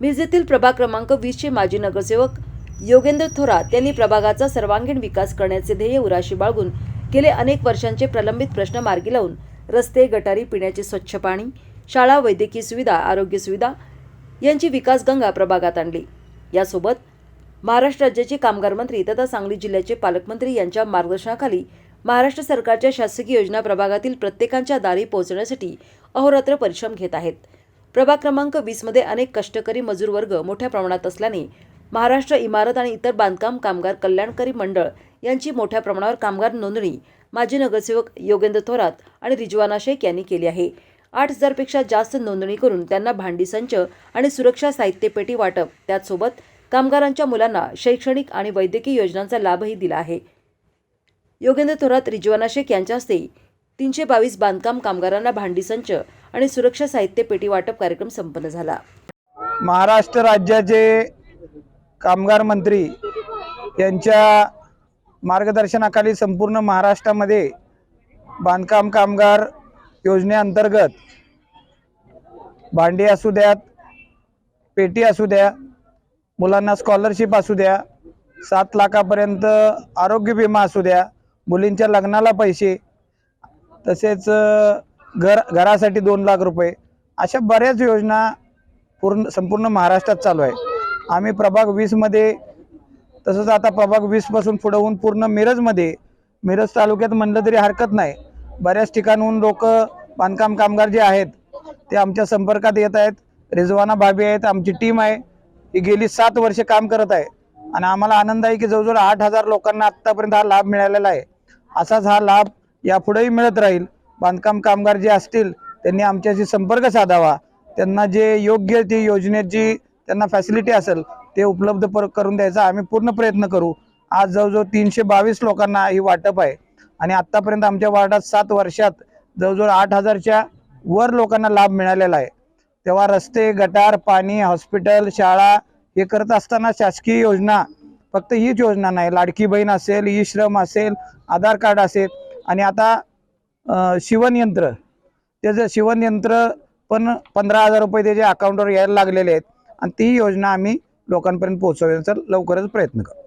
मिरजेतील प्रभाग क्रमांक वीसचे माजी नगरसेवक योगेंद्र थोरात यांनी प्रभागाचा सर्वांगीण विकास करण्याचे ध्येय उराशी बाळगून गेले अनेक वर्षांचे प्रलंबित प्रश्न मार्गी लावून रस्ते गटारी पिण्याचे स्वच्छ पाणी शाळा वैद्यकीय सुविधा आरोग्य सुविधा यांची विकासगंगा प्रभागात आणली. यासोबत महाराष्ट्र राज्याचे कामगार मंत्री तथा सांगली जिल्ह्याचे पालकमंत्री यांच्या मार्गदर्शनाखाली महाराष्ट्र सरकारच्या शासकीय योजना प्रभागातील प्रत्येकांच्या दारी पोहोचण्यासाठी अहोरात्र परिश्रम घेत आहेत. प्रभाग क्रमांक वीसमध्ये अनेक कष्टकरी मजूर वर्ग मोठ्या प्रमाणात असल्याने महाराष्ट्र इमारत आणि इतर बांधकाम कामगार कल्याणकारी मंडळ यांची मोठ्या प्रमाणावर कामगार नोंदणी माजी नगरसेवक योगेंद्र थोरात आणि रिजवाना शेख यांनी केली आहे. आठ हजारपेक्षा जास्त नोंदणी करून त्यांना भांडी संच आणि सुरक्षा साहित्य पेटी वाटप. त्याचसोबत कामगारांच्या मुलांना शैक्षणिक आणि वैद्यकीय योजनांचा लाभही दिला आहे. योगेंद्र थोरात रिजवाना शेख यांच्या हस्ते तीनशे बावीस बांधकाम कामगारांना भांडी संच आणि सुरक्षा साहित्य पेटी वाटप कार्यक्रम संपन्न झाला. महाराष्ट्र राज्याचे कामगार मंत्री यांच्या मार्गदर्शनाखाली संपूर्ण महाराष्ट्रामध्ये बांधकाम कामगार योजनेअंतर्गत भांडी असू द्यात पेटी असू द्या मुलांना स्कॉलरशिप असू द्या सात लाखापर्यंत आरोग्य विमा असू द्या मुलींच्या लग्नाला पैसे तसेच घर घरासाठी दोन लाख रुपये. अशा बऱ्याच योजना पूर्ण संपूर्ण महाराष्ट्रात चालू आहे आम्ही प्रभाग वीसमध्ये तसंच आता प्रभाग वीसपासून पुढं होऊन पूर्ण मिरजमध्ये मिरज तालुक्यात म्हणलं तरी हरकत नाही. बऱ्याच ठिकाणहून लोक बांधकाम कामगार जे आहेत ते आमच्या संपर्कात येत आहेत. रिजवाना भाभी आहेत आमची टीम आहे. ही गेली सात वर्षे काम करत आहे. आणि आम्हाला आनंद आहे की जवळजवळ आठ हजार लोकांना आत्तापर्यंत हा लाभ मिळालेला आहे. असाच हा लाभ यापुढेही मिळत राहील. बांधकाम कामगार जे असतील त्यांनी आमच्याशी संपर्क साधावा. त्यांना जे योग्य ती योजनेची त्यांना फॅसिलिटी असेल ते उपलब्ध पर करून द्यायचा आम्ही पूर्ण प्रयत्न करू. आज जवळजवळ तीनशे बावीस लोकांना ही वाटप आहे. आणि आत्तापर्यंत आमच्या वार्डात सात वर्षात जवळजवळ आठ हजारच्या वर लोकांना लाभ मिळालेला आहे. तेव्हा रस्ते गटार पाणी हॉस्पिटल शाळा हे करत असताना शासकीय योजना फक्त हीच योजना नाही. लाडकी बहीण असेल ई श्रम असेल आधार कार्ड असेल. आणि आता शिवणयंत्र त्याचं शिवणयंत्र पण पंधरा हजार रुपये त्याचे अकाउंटवर यायला लागलेले आहेत. आणि ती योजना आम्ही लोकांपर्यंत पोहोचवण्याचा लवकरच प्रयत्न करू